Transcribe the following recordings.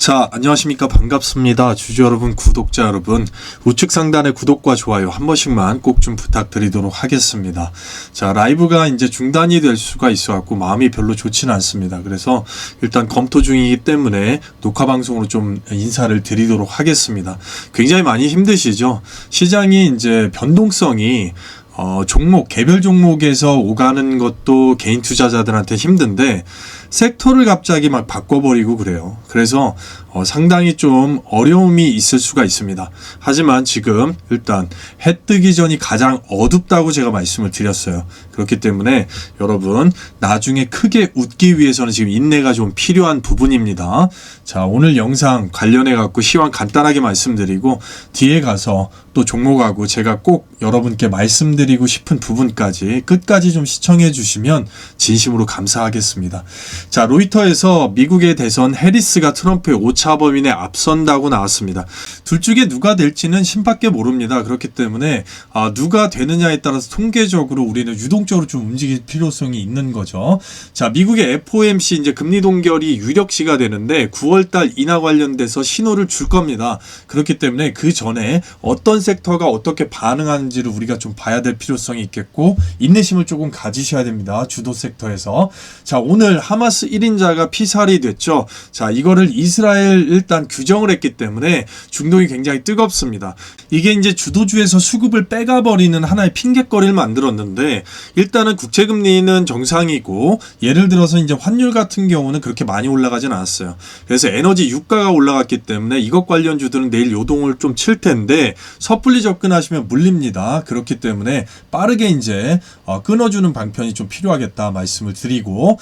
자, 안녕하십니까. 반갑습니다. 주주 여러분, 구독자 여러분. 우측 상단의 구독과 좋아요 한 번씩만 꼭 좀 부탁드리도록 하겠습니다. 자, 라이브가 이제 중단이 될 수가 있어갖고 마음이 별로 좋지는 않습니다. 그래서 일단 검토 중이기 때문에 녹화 방송으로 좀 인사를 드리도록 하겠습니다. 굉장히 많이 힘드시죠? 시장이 이제 변동성이 어, 종목, 개별 종목에서 오가는 것도 개인 투자자들한테 힘든데, 섹터를 갑자기 막 바꿔버리고 그래요. 그래서 어, 상당히 좀 어려움이 있을 수가 있습니다. 하지만 지금 일단 해 뜨기 전이 가장 어둡다고 제가 말씀을 드렸어요. 그렇기 때문에 여러분 나중에 크게 웃기 위해서는 지금 인내가 좀 필요한 부분입니다. 자, 오늘 영상 관련해 갖고 시황 간단하게 말씀드리고 뒤에 가서 또 종목하고 제가 꼭 여러분께 말씀드리고 싶은 부분까지 끝까지 좀 시청해 주시면 진심으로 감사하겠습니다. 자, 로이터에서 미국의 대선 해리스가 트럼프의 오차 범위내 앞선다고 나왔습니다. 둘 중에 누가 될지는 신밖에 모릅니다. 그렇기 때문에 아, 누가 되느냐에 따라서 통계적으로 우리는 유동적으로 좀 움직일 필요성이 있는 거죠. 자, 미국의 FOMC 이제 금리 동결이 유력시가 되는데 9월 달 인하 관련돼서 신호를 줄 겁니다. 그렇기 때문에 그 전에 어떤 섹터가 어떻게 반응하는지를 우리가 좀 봐야 될 필요성이 있겠고 인내심을 조금 가지셔야 됩니다. 주도 섹터에서. 자, 오늘 하마스 1인자가 피살이 됐죠. 자, 이거를 이스라엘 일단 규정을 했기 때문에 중동이 굉장히 뜨겁습니다. 이게 이제 주도주에서 수급을 빼가 버리는 하나의 핑계거리를 만들었는데 일단은 국채 금리는 정상이고 예를 들어서 이제 환율 같은 경우는 그렇게 많이 올라가진 않았어요. 그래서 에너지 유가가 올라갔기 때문에 이것 관련 주들은 내일 요동을 좀 칠 텐데 섣불리 접근하시면 물립니다. 그렇기 때문에 빠르게 이제 어, 끊어주는 방편이 좀 필요하겠다 말씀을 드리고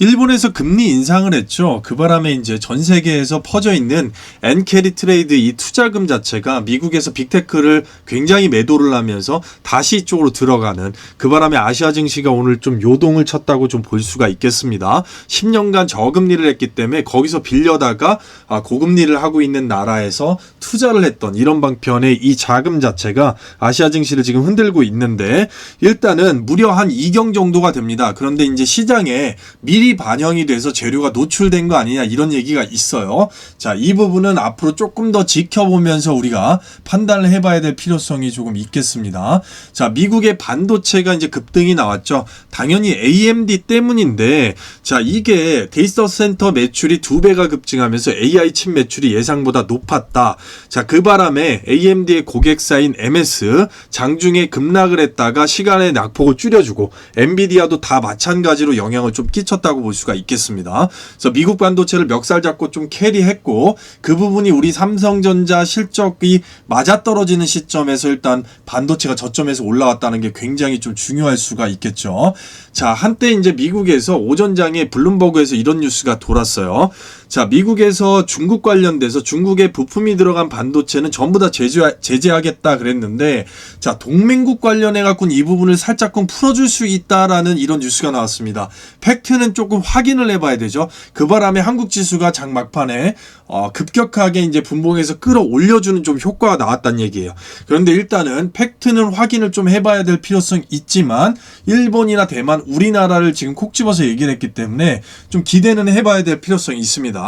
일본에서 금리 인상을 했죠. 그 바람에 이제 전 세계에서 퍼져 있는 엔캐리 트레이드 이 투자금 자체가 미국에서 빅테크를 굉장히 매도를 하면서 다시 이쪽으로 들어가는 그 바람에 아시아 증시가 오늘 좀 요동을 쳤다고 좀 볼 수가 있겠습니다. 10년간 저금리를 했기 때문에 거기서 빌려다가 아, 고금리를 하고 있는 나라에서 투자를 했던 이런 방편의 이 자금 자체가 아시아 증시를 지금 흔들고 있는데 일단은 무려 한 2경 정도가 됩니다. 그런데 이제 시장에 미리 반영이 돼서 재료가 노출된 거 아니냐 이런 얘기가 있어요. 자, 이 부분은 앞으로 조금 더 지켜보면서 우리가 판단을 해봐야 될 필요성이 조금 있겠습니다. 자, 미국의 반도체가 이제 급등이 나왔죠. 당연히 AMD 때문인데, 자, 이게 데이터 센터 매출이 두 배가 급증하면서 AI 칩 매출이 예상보다 높았다. 자, 그 바람에 AMD의 고객사인 MS 장중에 급락을 했다가 시간의 낙폭을 줄여주고 엔비디아도 다 마찬가지로 영향을 좀 끼쳤다고 볼 수가 있겠습니다. 그래서 미국 반도체를 멱살 잡고 좀 캐리했고 그 부분이 우리 삼성전자 실적이 맞아떨어지는 시점에서 일단 반도체가 저점에서 올라왔다는 게 굉장히 좀 중요할 수가 있겠죠. 자, 한때 이제 미국에서 오전장에 블룸버그에서 이런 뉴스가 돌았어요. 자, 미국에서 중국 관련돼서 중국의 부품이 들어간 반도체는 전부 다 제재, 제재하겠다 그랬는데, 자, 동맹국 관련해 갖고는 이 부분을 살짝쿵 풀어줄 수 있다라는 이런 뉴스가 나왔습니다. 팩트는 조금 확인을 해봐야 되죠. 그 바람에 한국 지수가 장 막판에 어, 급격하게 이제 분봉에서 끌어올려주는 좀 효과가 나왔다는 얘기예요. 그런데 일단은 팩트는 확인을 좀 해봐야 될 필요성 있지만 일본이나 대만, 우리나라를 지금 콕 집어서 얘기를 했기 때문에 좀 기대는 해봐야 될 필요성이 있습니다.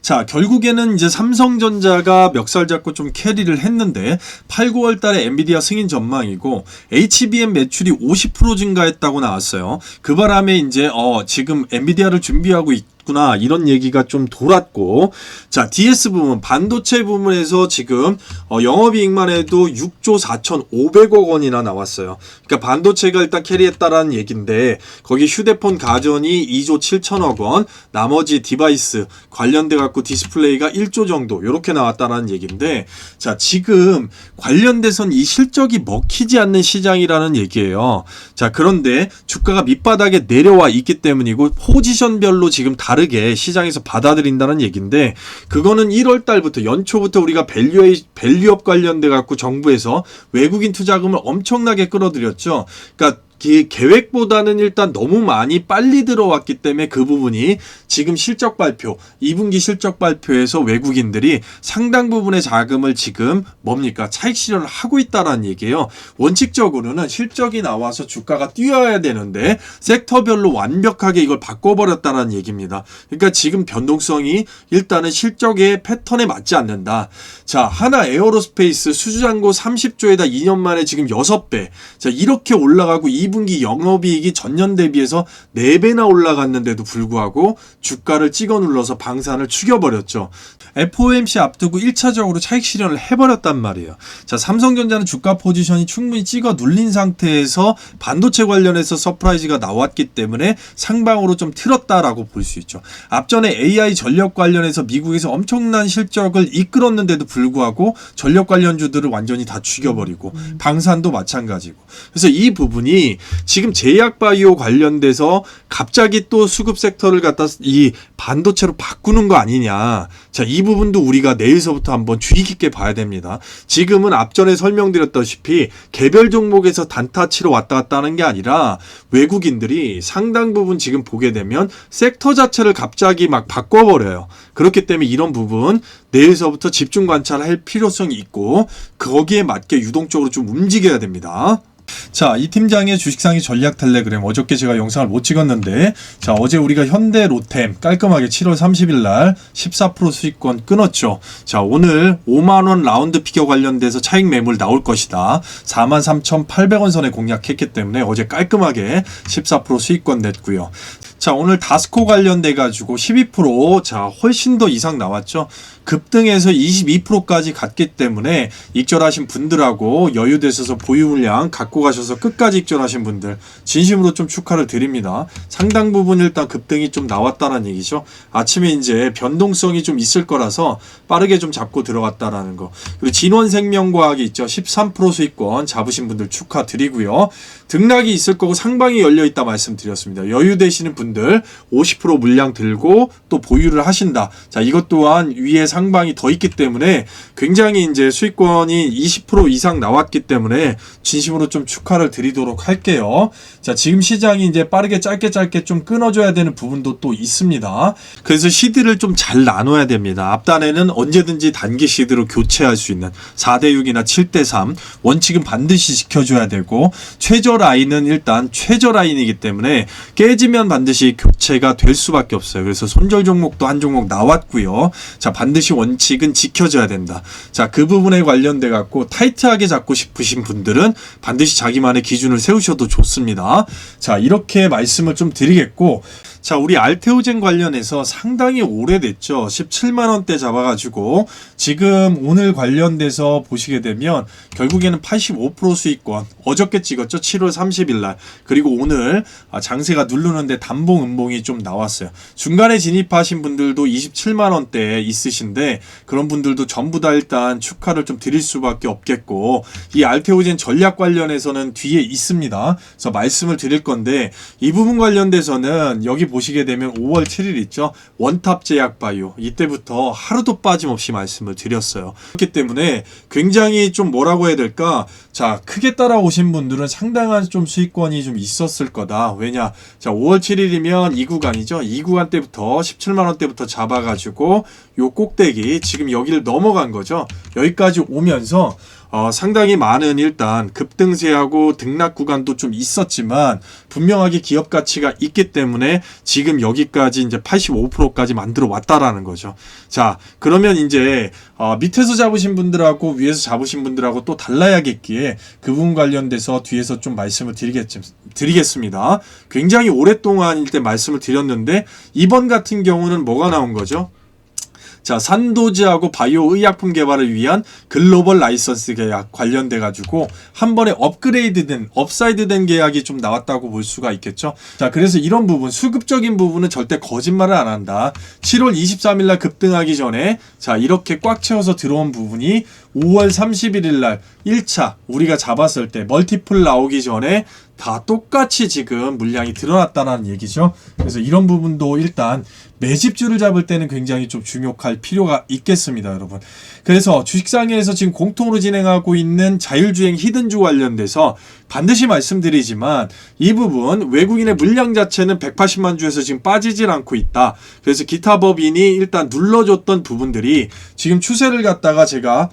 자, 결국에는 이제 삼성전자가 멱살 잡고 좀 캐리를 했는데 8, 9월 달에 엔비디아 승인 전망이고 HBM 매출이 50% 증가했다고 나왔어요. 그 바람에 이제 어, 지금 엔비디아를 준비하고 있 구나 이런 얘기가 좀 돌았고 자 DS 부분 반도체 부분에서 지금 어, 영업이익만 해도 6조 4,500억 원이나 나왔어요. 그러니까 반도체가 일단 캐리했다라는 얘기인데 거기 휴대폰 가전이 2조 7천억 원, 나머지 디바이스 관련돼 갖고 디스플레이가 1조 정도 이렇게 나왔다라는 얘기인데 자 지금 관련돼선 이 실적이 먹히지 않는 시장이라는 얘기예요. 자 그런데 주가가 밑바닥에 내려와 있기 때문이고 포지션별로 지금 다 다르게 시장에서 받아들인다는 얘기인데 그거는 1월 달부터 연초부터 우리가 밸류에 밸류업 관련돼 갖고 정부에서 외국인 투자금을 엄청나게 끌어들였죠. 그러니까 기- 계획보다는 일단 너무 많이 빨리 들어왔기 때문에 그 부분이 지금 실적 발표, 2분기 실적 발표에서 외국인들이 상당 부분의 자금을 지금 뭡니까? 차익 실현을 하고 있다라는 얘기예요. 원칙적으로는 실적이 나와서 주가가 뛰어야 되는데 섹터별로 완벽하게 이걸 바꿔버렸다는 얘기입니다. 그러니까 지금 변동성이 일단은 실적의 패턴에 맞지 않는다. 자, 하나 에어로스페이스 수주잔고 30조에다 2년 만에 지금 6배. 자, 이렇게 올라가고 2분기 영업이익이 전년 대비해서 4배나 올라갔는데도 불구하고 주가를 찍어 눌러서 방산을 죽여버렸죠. FOMC 앞두고 1차적으로 차익 실현을 해버렸단 말이에요. 자, 삼성전자는 주가 포지션이 충분히 찍어 눌린 상태에서 반도체 관련해서 서프라이즈가 나왔기 때문에 상방으로 좀 틀었다라고 볼 수 있죠. 앞전에 AI 전력 관련해서 미국에서 엄청난 실적을 이끌었는데도 불구하고 전력 관련주들을 완전히 다 죽여버리고 방산도 마찬가지고. 그래서 이 부분이 지금 제약 바이오 관련돼서 갑자기 또 수급 섹터를 갖다 이 반도체로 바꾸는 거 아니냐. 자, 이 부분도 우리가 내일서부터 한번 주의 깊게 봐야 됩니다. 지금은 앞전에 설명드렸다시피 개별 종목에서 단타치로 왔다 갔다 하는 게 아니라 외국인들이 상당 부분 지금 보게 되면 섹터 자체를 갑자기 막 바꿔버려요. 그렇기 때문에 이런 부분 내일서부터 집중 관찰할 필요성이 있고 거기에 맞게 유동적으로 좀 움직여야 됩니다. 자, 이 팀장의 주식상의 전략 텔레그램 어저께 제가 영상을 못 찍었는데 자, 어제 우리가 현대 로템 깔끔하게 7월 30일 날 14% 수익권 끊었죠. 자, 오늘 5만 원 라운드 피겨 관련돼서 차익 매물 나올 것이다. 43,800원 선에 공략했기 때문에 어제 깔끔하게 14% 수익권 냈고요. 자, 오늘 다스코 관련돼 가지고 12%자, 훨씬 더 이상 나왔죠. 급등해서 22%까지 갔기 때문에 익절하신 분들하고 여유되셔서 보유 물량 갖고 가셔서 끝까지 익절하신 분들 진심으로 좀 축하를 드립니다. 상당 부분 일단 급등이 좀 나왔다는 얘기죠. 아침에 이제 변동성이 좀 있을 거라서 빠르게 좀 잡고 들어갔다라는 거. 그리고 진원생명과학이 있죠. 13% 수익권 잡으신 분들 축하드리고요. 등락이 있을 거고 상방이 열려 있다 말씀드렸습니다. 여유 되시는 분들 50% 물량 들고 또 보유를 하신다. 자, 이것 또한 위에 상방이 더 있기 때문에 굉장히 이제 수익권이 20% 이상 나왔기 때문에 진심으로 좀 축하를 드리도록 할게요. 자, 지금 시장이 이제 빠르게 짧게 짧게 좀 끊어줘야 되는 부분도 또 있습니다. 그래서 시드를 좀 잘 나눠야 됩니다. 앞단에는 언제든지 단기 시드로 교체할 수 있는 4대 6이나 7대 3 원칙은 반드시 지켜줘야 되고 최저 라인은 일단 최저 라인이기 때문에 깨지면 반드시 교체가 될 수밖에 없어요. 그래서 손절 종목도 한 종목 나왔고요. 자, 반드시 원칙은 지켜줘야 된다. 자, 그 부분에 관련돼 갖고 타이트하게 잡고 싶으신 분들은 반드시 자기만의 기준을 세우셔도 좋습니다. 자, 이렇게 말씀을 좀 드리겠고 자, 우리 알테오젠 관련해서 상당히 오래됐죠. 17만 원대 잡아가지고 지금 오늘 관련돼서 보시게 되면 결국에는 85% 수익권 어저께 찍었죠. 7월 30일 날 그리고 오늘 아, 장세가 누르는데 단봉 음봉이 좀 나왔어요. 중간에 진입하신 분들도 27만 원대에 있으신데 그런 분들도 전부 다 일단 축하를 좀 드릴 수밖에 없겠고 이 알테오젠 전략 관련해서는 뒤에 있습니다. 그래서 말씀을 드릴 건데 이 부분 관련돼서는 여기 보 시게 되면 5월 7일 있죠. 원탑 제약 바이오 이때부터 하루도 빠짐없이 말씀을 드렸어요. 그렇기 때문에 굉장히 좀 뭐라고 해야 될까? 자, 크게 따라오신 분들은 상당한 좀 수익권이 좀 있었을 거다. 왜냐? 자, 5월 7일이면 이 구간이죠. 이 구간 때부터 17만 원 때부터 잡아 가지고 요 꼭대기 지금 여기를 넘어간 거죠. 여기까지 오면서 어, 상당히 많은 일단 급등세하고 등락 구간도 좀 있었지만 분명하게 기업 가치가 있기 때문에 지금 여기까지 이제 85%까지 만들어 왔다라는 거죠. 자, 그러면 이제 어, 밑에서 잡으신 분들하고 위에서 잡으신 분들하고 또 달라야겠기에 그 부분 관련돼서 뒤에서 좀 말씀을 드리겠, 드리겠습니다. 굉장히 오랫동안 일 때 말씀을 드렸는데 이번 같은 경우는 뭐가 나온 거죠? 자, 산도지하고 바이오 의약품 개발을 위한 글로벌 라이선스 계약 관련돼 가지고 한 번에 업그레이드된 업사이드된 계약이 좀 나왔다고 볼 수가 있겠죠. 자, 그래서 이런 부분 수급적인 부분은 절대 거짓말을 안 한다. 7월 23일 날 급등하기 전에 자, 이렇게 꽉 채워서 들어온 부분이 5월 31일 날 1차 우리가 잡았을 때 멀티플 나오기 전에 다 똑같이 지금 물량이 드러났다는 얘기죠. 그래서 이런 부분도 일단 매집주를 잡을 때는 굉장히 좀 주목할 필요가 있겠습니다, 여러분. 그래서 주식상에서 지금 공통으로 진행하고 있는 자율주행 히든주 관련돼서 반드시 말씀드리지만 이 부분 외국인의 물량 자체는 180만 주에서 지금 빠지질 않고 있다. 그래서 기타 법인이 일단 눌러줬던 부분들이 지금 추세를 갖다가 제가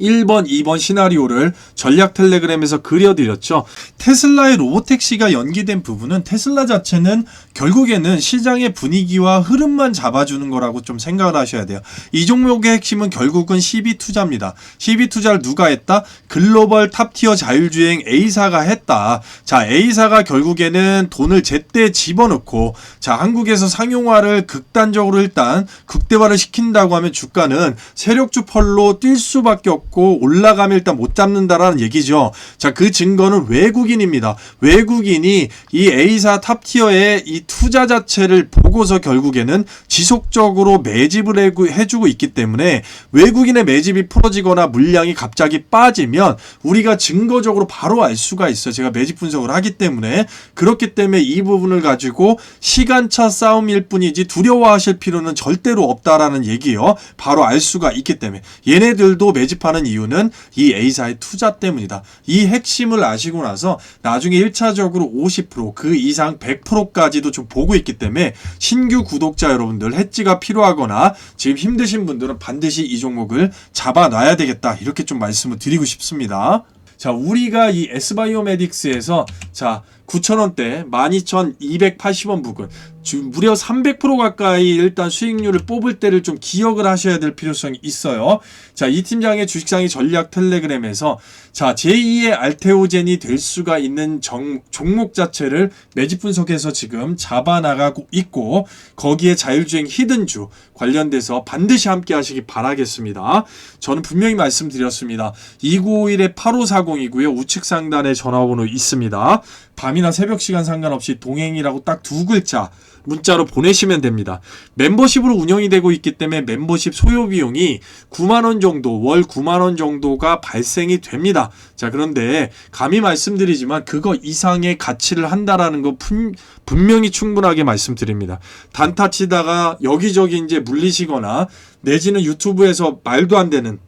1번, 2번 시나리오를 전략 텔레그램에서 그려드렸죠. 테슬라의 로보택시가 연기된 부분은 테슬라 자체는 결국에는 시장의 분위기와 흐름만 잡아주는 거라고 좀 생각을 하셔야 돼요. 이 종목의 핵심은 결국은 CB 투자입니다. CB 투자를 누가 했다? 글로벌 탑티어 자율주행 A사가 했다. 자, A사가 결국에는 돈을 제때 집어넣고 자, 한국에서 상용화를 극단적으로 일단 극대화를 시킨다고 하면 주가는 세력주 펄로 뛸 수밖에 없고 올라가면 일단 못 잡는다라는 얘기죠. 자, 그 증거는 외국인입니다. 외국인이 이 A사 탑티어의 이 투자 자체를 보고서 결국에는 지속적으로 매집을 해주고 있기 때문에 외국인의 매집이 풀어지거나 물량이 갑자기 빠지면 우리가 증거적으로 바로 알 수가 있어요. 제가 매집 분석을 하기 때문에 그렇기 때문에 이 부분을 가지고 시간차 싸움일 뿐이지 두려워하실 필요는 절대로 없다라는 얘기예요. 바로 알 수가 있기 때문에 얘네들도 매집하는 이유는 이 A사의 투자 때문이다. 이 핵심을 아시고 나서 나중에 1차적으로 50%그 이상 100%까지도 좀 보고 있기 때문에 신규 구독자 여러분들 해지가 필요하거나 지금 힘드신 분들은 반드시 이 종목을 잡아놔야 되겠다. 이렇게 좀 말씀을 드리고 싶습니다. 자, 우리가 이 S바이오메딕스에서 자, 9,000원대 12,280원 부근 지금 무려 300% 가까이 일단 수익률을 뽑을 때를 좀 기억을 하셔야 될 필요성이 있어요. 자, 이 팀장의 주식상의 전략 텔레그램에서 자, 제2의 알테오젠이 될 수가 있는 정, 종목 자체를 매집 분석해서 지금 잡아 나가고 있고 거기에 자율주행 히든주 관련돼서 반드시 함께 하시기 바라겠습니다. 저는 분명히 말씀드렸습니다. 2951에 8540이고요. 우측 상단에 전화번호 있습니다. 밤이나 새벽 시간 상관없이 동행이라고 딱 두 글자 문자로 보내시면 됩니다. 멤버십으로 운영이 되고 있기 때문에 멤버십 소요 비용이 9만 원 정도, 월 9만 원 정도가 발생이 됩니다. 자, 그런데 감히 말씀드리지만 그거 이상의 가치를 한다라는 거 분, 분명히 충분하게 말씀드립니다. 단타 치다가 여기저기 이제 물리시거나 내지는 유튜브에서 말도 안 되는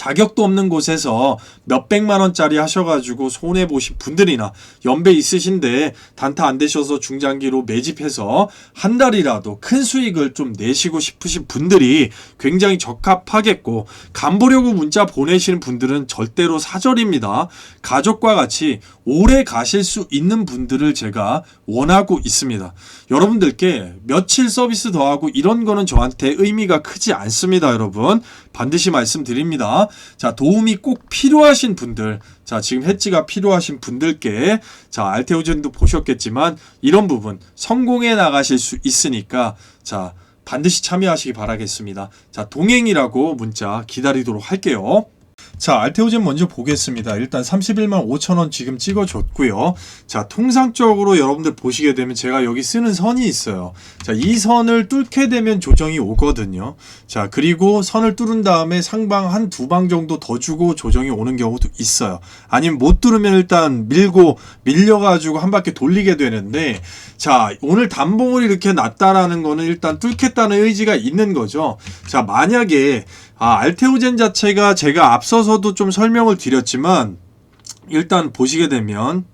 자격도 없는 곳에서 몇백만 원짜리 하셔가지고 손해 보신 분들이나 연배 있으신데 단타 안 되셔서 중장기로 매집해서 한 달이라도 큰 수익을 좀 내시고 싶으신 분들이 굉장히 적합하겠고 간 보려고 문자 보내시는 분들은 절대로 사절입니다. 가족과 같이 오래 가실 수 있는 분들을 제가 원하고 있습니다. 여러분들께 며칠 서비스 더하고 이런 거는 저한테 의미가 크지 않습니다, 여러분. 반드시 말씀드립니다. 자, 도움이 꼭 필요하신 분들, 자, 지금 해지가 필요하신 분들께, 자, 알테오젠도 보셨겠지만, 이런 부분, 성공해 나가실 수 있으니까, 자, 반드시 참여하시기 바라겠습니다. 자, 동행이라고 문자 기다리도록 할게요. 자, 알테오젠 먼저 보겠습니다. 일단 31만 5천 원 지금 찍어줬고요. 자, 통상적으로 여러분들 보시게 되면 제가 여기 쓰는 선이 있어요. 자, 이 선을 뚫게 되면 조정이 오거든요. 자, 그리고 선을 뚫은 다음에 상방 한 두 방 정도 더 주고 조정이 오는 경우도 있어요. 아니면 못 뚫으면 일단 밀고 밀려가지고 한 바퀴 돌리게 되는데, 자, 오늘 단봉을 이렇게 났다라는 거는 일단 뚫겠다는 의지가 있는 거죠. 자, 만약에 아, 알테오젠 자체가 제가 앞서서도 좀 설명을 드렸지만 일단 보시게 되면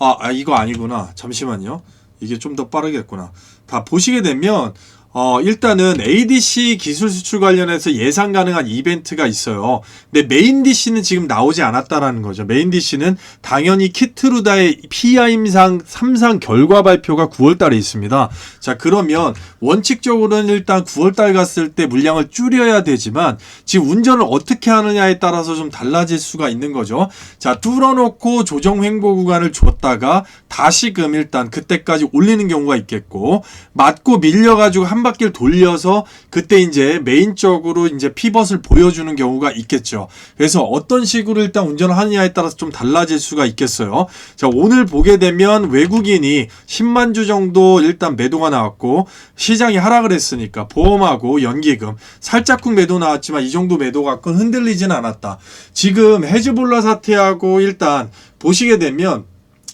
아, 아 이거 아니구나. 잠시만요. 이게 좀 더 빠르겠구나. 다 보시게 되면 어, 일단은 ADC 기술 수출 관련해서 예상 가능한 이벤트가 있어요. 근데 메인 DC는 지금 나오지 않았다라는 거죠. 메인 DC는 당연히 키트루다의 PI임상 3상 결과 발표가 9월 달에 있습니다. 자, 그러면 원칙적으로는 일단 9월 달 갔을 때 물량을 줄여야 되지만 지금 운전을 어떻게 하느냐에 따라서 좀 달라질 수가 있는 거죠. 자, 뚫어놓고 조정 횡보 구간을 줬다가 다시금 일단 그때까지 올리는 경우가 있겠고 맞고 밀려가지고 한 바퀴를 돌려서 그때 이제 메인적으로 이제 피벗을 보여주는 경우가 있겠죠. 그래서 어떤 식으로 일단 운전을 하느냐에 따라서 좀 달라질 수가 있겠어요. 자, 오늘 보게 되면 외국인이 10만 주 정도 일단 매도가 나왔고 시장이 하락을 했으니까 보험하고 연기금 살짝쿵 매도 나왔지만 이 정도 매도가 큰 흔들리진 않았다. 지금 헤즈볼라 사태하고 일단 보시게 되면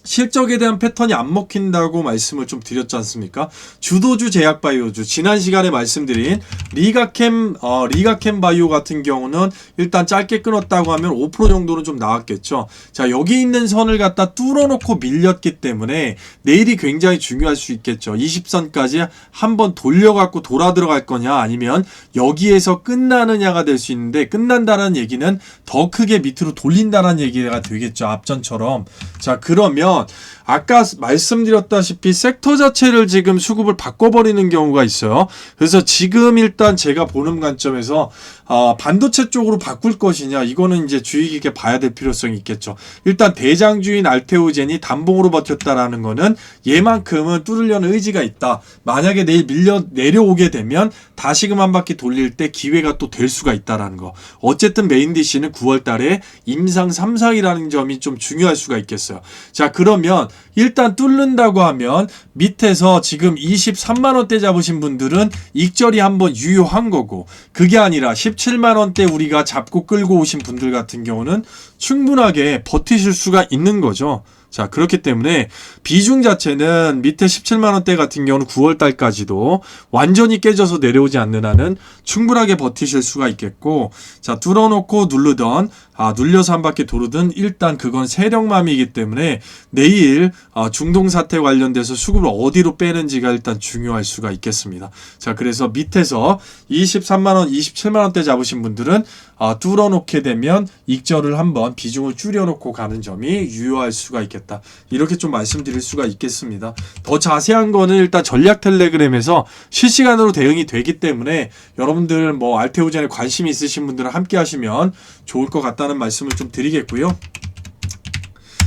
실적에 대한 패턴이 안 먹힌다고 말씀을 좀 드렸지 않습니까? 주도주 제약 바이오주 지난 시간에 말씀드린 리가캠 어, 리가캠 바이오 같은 경우는 일단 짧게 끊었다고 하면 5% 정도는 좀 나왔겠죠. 자 여기 있는 선을 갖다 뚫어놓고 밀렸기 때문에 내일이 굉장히 중요할 수 있겠죠. 20선까지 한번 돌려갖고 돌아 들어갈 거냐 아니면 여기에서 끝나느냐가 될 수 있는데 끝난다는 얘기는 더 크게 밑으로 돌린다는 얘기가 되겠죠. 앞전처럼 자 그러면 아까 말씀드렸다시피 섹터 자체를 지금 수급을 바꿔버리는 경우가 있어요. 그래서 지금 일단 제가 보는 관점에서 어, 반도체 쪽으로 바꿀 것이냐 이거는 이제 주의 깊게 봐야 될 필요성이 있겠죠. 일단 대장주인 알테오젠이 단봉으로 버텼다라는 거는 얘만큼은 뚫으려는 의지가 있다. 만약에 내일 밀려 내려오게 되면 다시금 한 바퀴 돌릴 때 기회가 또 될 수가 있다라는 거. 어쨌든 메인 디시는 9월 달에 임상 3상이라는 점이 좀 중요할 수가 있겠어요. 자, 그 러면 일단 뚫는다고 하면 밑에서 지금 23만 원대 잡으신 분들은 익절이 한번 유효한 거고 그게 아니라 17만 원대 우리가 잡고 끌고 오신 분들 같은 경우는 충분하게 버티실 수가 있는 거죠. 자, 그렇기 때문에 비중 자체는 밑에 17만 원대 같은 경우는 9월 달까지도 완전히 깨져서 내려오지 않는 한은 충분하게 버티실 수가 있겠고 자, 뚫어놓고 누르던 아, 눌려서 한 바퀴 도르든 일단 그건 세력맘이기 때문에 내일 아, 중동 사태 관련돼서 수급을 어디로 빼는지가 일단 중요할 수가 있겠습니다. 자, 그래서 밑에서 23만 원, 27만 원대 잡으신 분들은 아, 뚫어놓게 되면 익절을 한번 비중을 줄여놓고 가는 점이 유효할 수가 있겠다. 이렇게 좀 말씀드릴 수가 있겠습니다. 더 자세한 거는 일단 전략 텔레그램에서 실시간으로 대응이 되기 때문에 여러분들 뭐 알테오젠에 관심 있으신 분들은 함께 하시면 좋을 것 같다는 말씀을 좀 드리겠고요.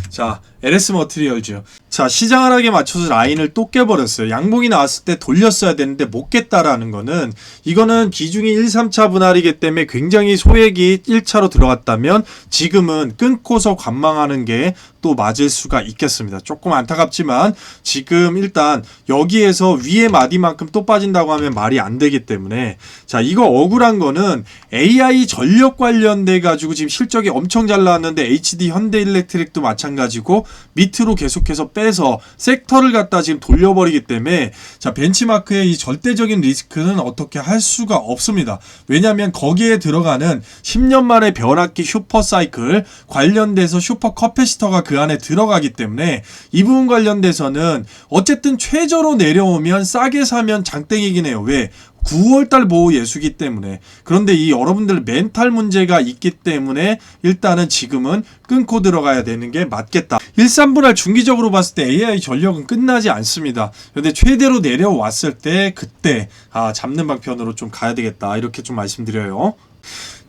자, LS 머트리얼즈. 자, 시장 하락에 맞춰서 라인을 또 깨버렸어요. 양봉이 나왔을 때 돌렸어야 되는데 못 깼다라는 거는 이거는 비중이 1, 3차 분할이기 때문에 굉장히 소액이 1차로 들어갔다면 지금은 끊고서 관망하는 게 또 맞을 수가 있겠습니다. 조금 안타깝지만 지금 일단 여기에서 위에 마디만큼 또 빠진다고 하면 말이 안 되기 때문에 자, 이거 억울한 거는 AI 전력 관련돼 가지고 지금 실적이 엄청 잘 나왔는데 HD 현대 일렉트릭도 마찬가지고 밑으로 계속해서 빼서 섹터를 갖다 지금 돌려버리기 때문에 자 벤치마크의 이 절대적인 리스크는 어떻게 할 수가 없습니다. 왜냐하면 거기에 들어가는 10년 만에 변압기 슈퍼 사이클 관련돼서 슈퍼 커패시터가 그 안에 들어가기 때문에 이 부분 관련돼서는 어쨌든 최저로 내려오면 싸게 사면 장땡이긴 해요. 왜? 9월달 보호 예수기 때문에 그런데 이 여러분들 멘탈 문제가 있기 때문에 일단은 지금은 끊고 들어가야 되는 게 맞겠다. 1, 3분할 중기적으로 봤을 때 AI 전력은 끝나지 않습니다. 근데 최대로 내려왔을 때 그때 아 잡는 방편으로 좀 가야 되겠다 이렇게 좀 말씀드려요.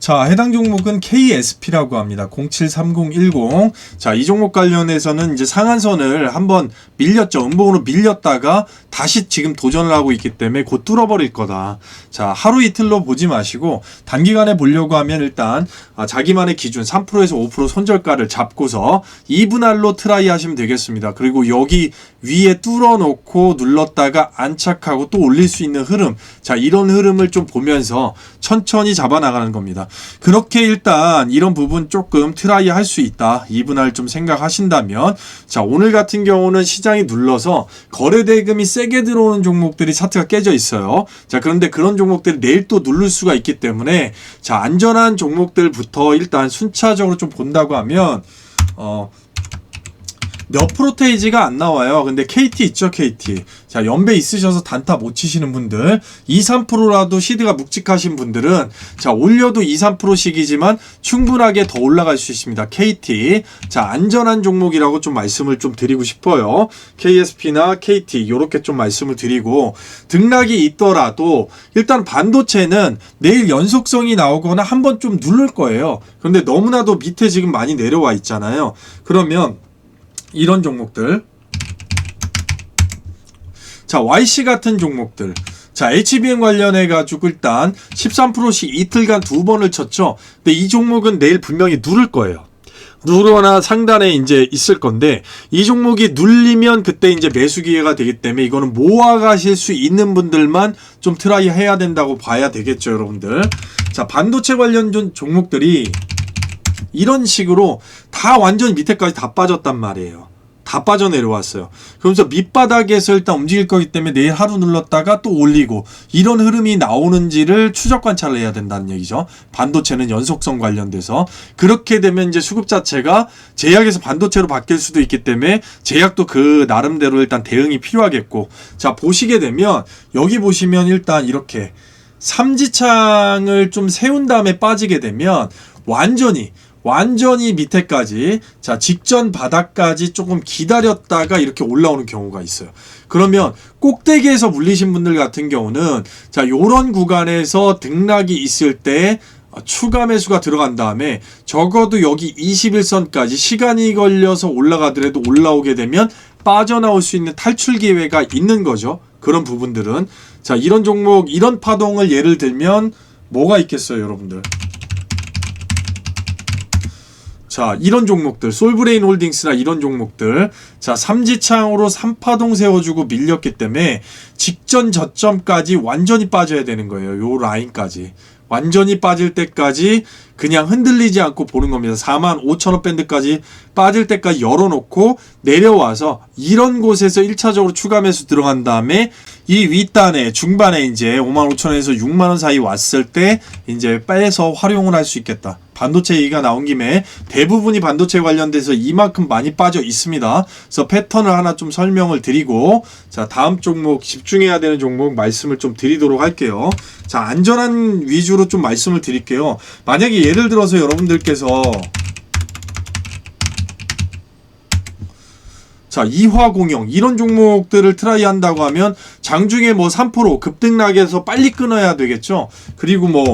자, 해당 종목은 KSP라고 합니다. 073010. 자, 이 종목 관련해서는 이제 상한선을 한번 밀렸죠. 음봉으로 밀렸다가 다시 지금 도전을 하고 있기 때문에 곧 뚫어버릴 거다. 자, 하루 이틀로 보지 마시고 단기간에 보려고 하면 일단 아, 자기만의 기준 3%에서 5% 손절가를 잡고서 2분할로 트라이 하시면 되겠습니다. 그리고 여기 위에 뚫어놓고 눌렀다가 안착하고 또 올릴 수 있는 흐름. 자, 이런 흐름을 좀 보면서 천천히 잡아나가는 겁니다. 그렇게 일단 이런 부분 조금 트라이 할 수 있다. 2분할 좀 생각하신다면 자, 오늘 같은 경우는 시장이 눌러서 거래 대금이 세게 들어오는 종목들이 차트가 깨져 있어요. 자, 그런데 그런 종목들이 내일 또 누를 수가 있기 때문에 자, 안전한 종목들부터 일단 순차적으로 좀 본다고 하면 어, 몇 프로테이지가 안 나와요. 근데 KT 있죠, KT. 자, 연배 있으셔서 단타 못 치시는 분들, 2, 3%라도 시드가 묵직하신 분들은, 자, 올려도 2, 3%씩이지만 충분하게 더 올라갈 수 있습니다. KT. 자, 안전한 종목이라고 좀 말씀을 좀 드리고 싶어요. KSP나 KT, 요렇게 좀 말씀을 드리고, 등락이 있더라도, 일단 반도체는 내일 연속성이 나오거나 한번 좀 누를 거예요. 그런데 너무나도 밑에 지금 많이 내려와 있잖아요. 그러면, 이런 종목들. 자, YC 같은 종목들. 자, HBM 관련해 가지고 일단 13%씩 이틀간 두 번을 쳤죠. 근데 이 종목은 내일 분명히 누를 거예요. 누르거나 상단에 이제 있을 건데 이 종목이 눌리면 그때 이제 매수 기회가 되기 때문에 이거는 모아 가실 수 있는 분들만 좀 트라이 해야 된다고 봐야 되겠죠, 여러분들. 자, 반도체 관련 종- 종목들이 이런 식으로 다 완전 밑에까지 다 빠졌단 말이에요. 다 빠져 내려왔어요. 그러면서 밑바닥에서 일단 움직일 거기 때문에 내일 하루 눌렀다가 또 올리고 이런 흐름이 나오는지를 추적 관찰을 해야 된다는 얘기죠. 반도체는 연속성 관련돼서 그렇게 되면 이제 수급 자체가 제약에서 반도체로 바뀔 수도 있기 때문에 제약도 그 나름대로 일단 대응이 필요하겠고 자 보시게 되면 여기 보시면 일단 이렇게 삼지창을 좀 세운 다음에 빠지게 되면 완전히 완전히 밑에까지 자 직전 바닥까지 조금 기다렸다가 이렇게 올라오는 경우가 있어요. 그러면 꼭대기에서 물리신 분들 같은 경우는 자 요런 구간에서 등락이 있을 때 어, 추가 매수가 들어간 다음에 적어도 여기 21선까지 시간이 걸려서 올라가더라도 올라오게 되면 빠져나올 수 있는 탈출 기회가 있는 거죠. 그런 부분들은 자 이런 종목 이런 파동을 예를 들면 뭐가 있겠어요, 여러분들? 자, 이런 종목들, 솔브레인 홀딩스나 이런 종목들, 자, 삼지창으로 3파동 세워주고 밀렸기 때문에 직전 저점까지 완전히 빠져야 되는 거예요. 요 라인까지. 완전히 빠질 때까지 그냥 흔들리지 않고 보는 겁니다. 4만 5천 원 밴드까지 빠질 때까지 열어놓고 내려와서 이런 곳에서 1차적으로 추가 매수 들어간 다음에 이 윗단에 중반에 이제 5만 5천 원에서 6만 원 사이 왔을 때 이제 빼서 활용을 할 수 있겠다. 반도체 얘기가 나온 김에 대부분이 반도체 관련돼서 이만큼 많이 빠져 있습니다. 그래서 패턴을 하나 좀 설명을 드리고 자 다음 종목 집중해야 되는 종목 말씀을 좀 드리도록 할게요. 자 안전한 위주로 좀 말씀을 드릴게요. 만약에 예를 들어서 여러분들께서 자, 이화공영 이런 종목들을 트라이 한다고 하면 장중에 뭐 3% 급등락에서 빨리 끊어야 되겠죠. 그리고 뭐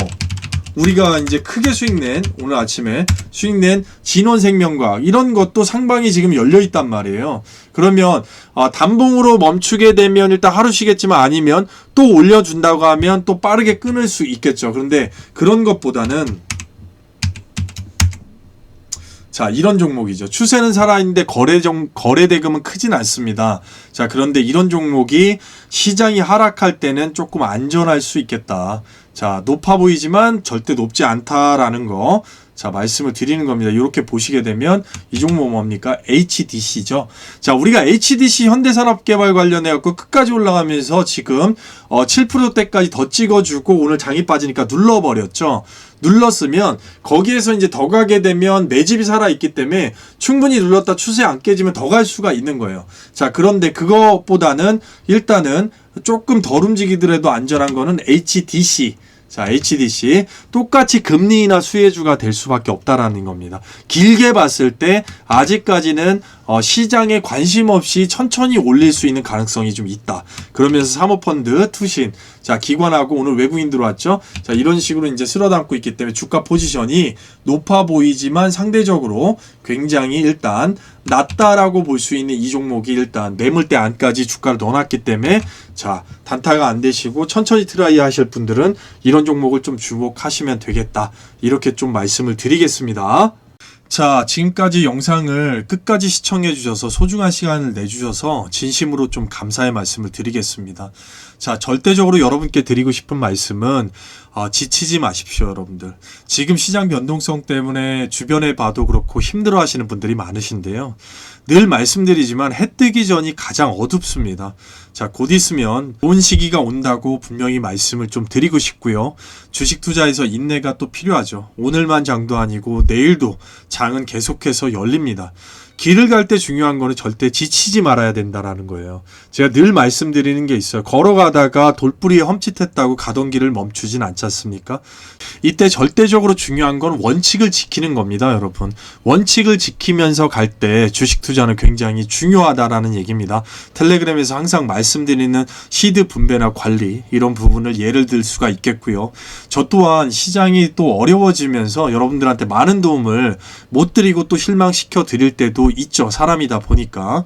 우리가 이제 크게 수익 낸 오늘 아침에 수익 낸 진원생명과학 이런 것도 상방이 지금 열려 있단 말이에요. 그러면 아, 단봉으로 멈추게 되면 일단 하루 쉬겠지만 아니면 또 올려준다고 하면 또 빠르게 끊을 수 있겠죠. 그런데 그런 것보다는 자, 이런 종목이죠. 추세는 살아있는데 거래 정, 거래 대금은 크진 않습니다. 자, 그런데 이런 종목이 시장이 하락할 때는 조금 안전할 수 있겠다. 자, 높아 보이지만 절대 높지 않다라는 거. 자, 말씀을 드리는 겁니다. 이렇게 보시게 되면 이 종목 뭡니까? HDC죠. 자, 우리가 HDC 현대산업개발 관련해 갖고 끝까지 올라가면서 지금 어 7%대까지 더 찍어주고 오늘 장이 빠지니까 눌러버렸죠. 눌렀으면 거기에서 이제 더 가게 되면 매집이 살아 있기 때문에 충분히 눌렀다 추세 안 깨지면 더 갈 수가 있는 거예요. 자, 그런데 그것보다는 일단은 조금 덜 움직이더라도 안전한 거는 HDC. 자, HDC 똑같이 금리나 수혜주가 될 수밖에 없다라는 겁니다. 길게 봤을 때 아직까지는 어, 시장에 관심 없이 천천히 올릴 수 있는 가능성이 좀 있다. 그러면서 사모펀드, 투신, 자 기관하고 오늘 외국인 들어왔죠. 자 이런 식으로 이제 쓸어담고 있기 때문에 주가 포지션이 높아 보이지만 상대적으로 굉장히 일단 낮다라고 볼 수 있는 이 종목이 일단 매물대 안까지 주가를 넣어놨기 때문에 자 단타가 안 되시고 천천히 트라이 하실 분들은 이런 종목을 좀 주목하시면 되겠다. 이렇게 좀 말씀을 드리겠습니다. 자, 지금까지 영상을 끝까지 시청해 주셔서 소중한 시간을 내 주셔서 진심으로 좀 감사의 말씀을 드리겠습니다. 자, 절대적으로 여러분께 드리고 싶은 말씀은 아, 지치지 마십시오, 여러분들. 지금 시장 변동성 때문에 주변에 봐도 그렇고 힘들어 하시는 분들이 많으신데요. 늘 말씀드리지만 해 뜨기 전이 가장 어둡습니다. 자, 곧 있으면 좋은 시기가 온다고 분명히 말씀을 좀 드리고 싶고요. 주식 투자에서 인내가 또 필요하죠. 오늘만 장도 아니고 내일도 장은 계속해서 열립니다. 길을 갈 때 중요한 거는 절대 지치지 말아야 된다라는 거예요. 제가 늘 말씀드리는 게 있어요. 걸어가다가 돌뿌리에 험칫했다고 가던 길을 멈추진 않지 않습니까? 이때 절대적으로 중요한 건 원칙을 지키는 겁니다, 여러분. 원칙을 지키면서 갈 때 주식 투자는 굉장히 중요하다라는 얘기입니다. 텔레그램에서 항상 말씀드리는 시드 분배나 관리 이런 부분을 예를 들 수가 있겠고요. 저 또한 시장이 또 어려워지면서 여러분들한테 많은 도움을 못 드리고 또 실망시켜 드릴 때도 있죠. 사람이다 보니까.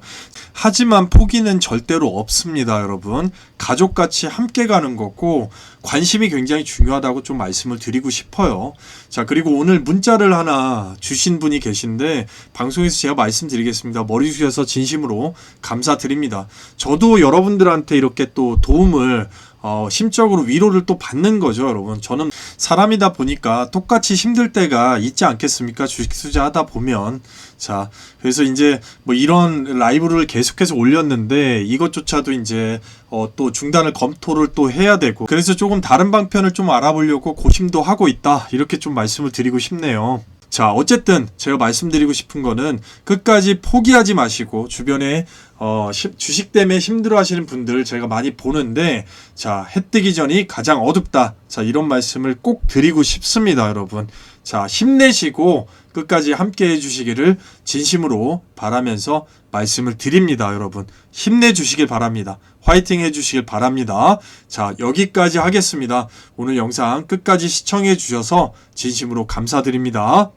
하지만 포기는 절대로 없습니다, 여러분. 가족같이 함께 가는 거고 관심이 굉장히 중요하다고 좀 말씀을 드리고 싶어요. 자, 그리고 오늘 문자를 하나 주신 분이 계신데 방송에서 제가 말씀드리겠습니다. 머리 숙여서 진심으로 감사드립니다. 저도 여러분들한테 이렇게 또 도움을 어, 심적으로 위로를 또 받는 거죠, 여러분. 저는 사람이다 보니까 똑같이 힘들 때가 있지 않겠습니까? 주식 투자하다 보면. 자, 그래서 이제 뭐 이런 라이브를 계속해서 올렸는데 이것조차도 이제 어, 또 중단을 검토를 또 해야 되고 그래서 조금 다른 방편을 좀 알아보려고 고심도 하고 있다. 이렇게 좀 말씀을 드리고 싶네요. 자, 어쨌든 제가 말씀드리고 싶은 거는 끝까지 포기하지 마시고 주변에 어, 시- 주식 때문에 힘들어 하시는 분들 제가 많이 보는데 자, 해 뜨기 전이 가장 어둡다. 자, 이런 말씀을 꼭 드리고 싶습니다, 여러분. 자, 힘내시고 끝까지 함께 해 주시기를 진심으로 바라면서 말씀을 드립니다, 여러분. 힘내 주시길 바랍니다. 화이팅 해 주시길 바랍니다. 자, 여기까지 하겠습니다. 오늘 영상 끝까지 시청해 주셔서 진심으로 감사드립니다.